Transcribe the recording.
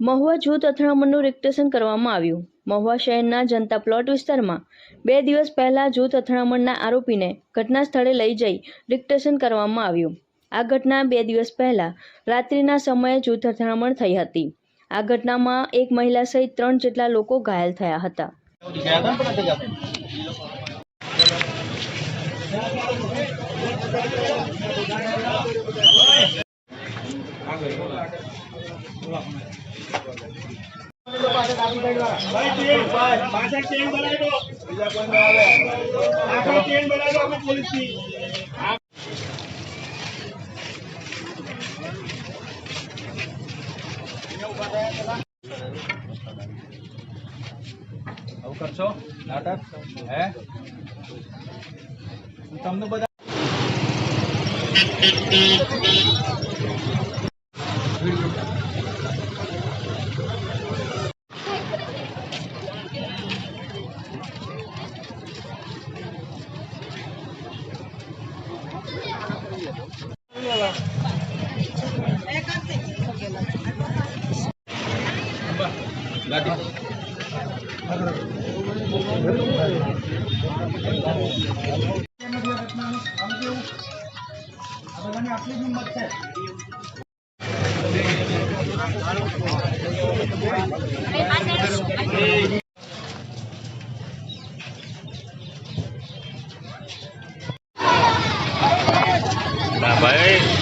મહુવા જૂથ અથડામણનું રિક્ટેશન કરવામાં આવ્યું. મહુવા શહેરના જનતા પ્લોટ વિસ્તારમાં બે દિવસ પહેલા જૂથ અથડામણના આરોપીને ઘટના સ્થળે લઈ જઈ રિક્ટેશન કરવામાં આવ્યું. આ ઘટના બે દિવસ પહેલા રાત્રિના સમયે જૂથ અથડામણ થઈ હતી. આ ઘટનામાં એક મહિલા સહિત ત્રણ જેટલા લોકો ઘાયલ થયા હતા. આવે કરશો? નાટક? હે? તમને બધા આપણી કિંમત છે ભાઈ